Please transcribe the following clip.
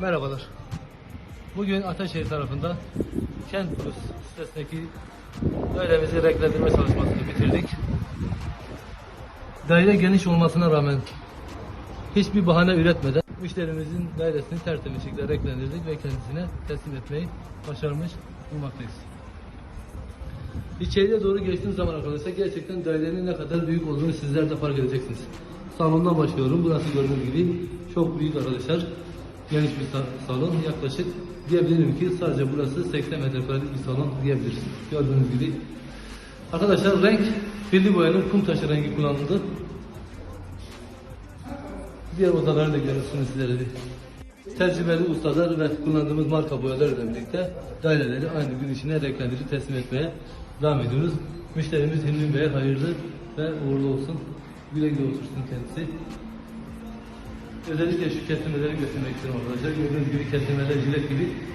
Merhabalar. Bugün Ataşehir tarafında Kent Plus sitesindeki dairemizi renklendirme çalışmasını bitirdik. Daire geniş olmasına rağmen hiçbir bahane üretmeden müşterimizin dairesini tertemiz şekilde renklendirdik ve kendisine teslim etmeyi başarmış bulmaktayız. İçeriye doğru geçtiğim zaman arkadaşlar gerçekten dairenin ne kadar büyük olduğunu sizler de fark edeceksiniz. Salondan başlıyorum. Burası gördüğünüz gibi çok büyük arkadaşlar. Geniş bir sa- salon. Yaklaşık diyebilirim ki sadece burası 80 metrekarelik bir salon diyebiliriz. Gördüğünüz gibi. Arkadaşlar renk filli boyanın kum taşı rengi kullanıldı. Diğer odaları da görürsünüz sizlere bir. Tecrübeli ustalar ve kullandığımız marka boyalarla birlikte daireleri aynı gün içine renklendirip teslim etmeye devam ediyoruz. Müşterimiz Hilmi Bey'e hayırlı ve uğurlu olsun. Güle güle otursun kendisi. Özellikle şu kesilmeleri göstermek istiyorum arkadaşlar. Gördüğünüz gibi kesilmeler jilet gibi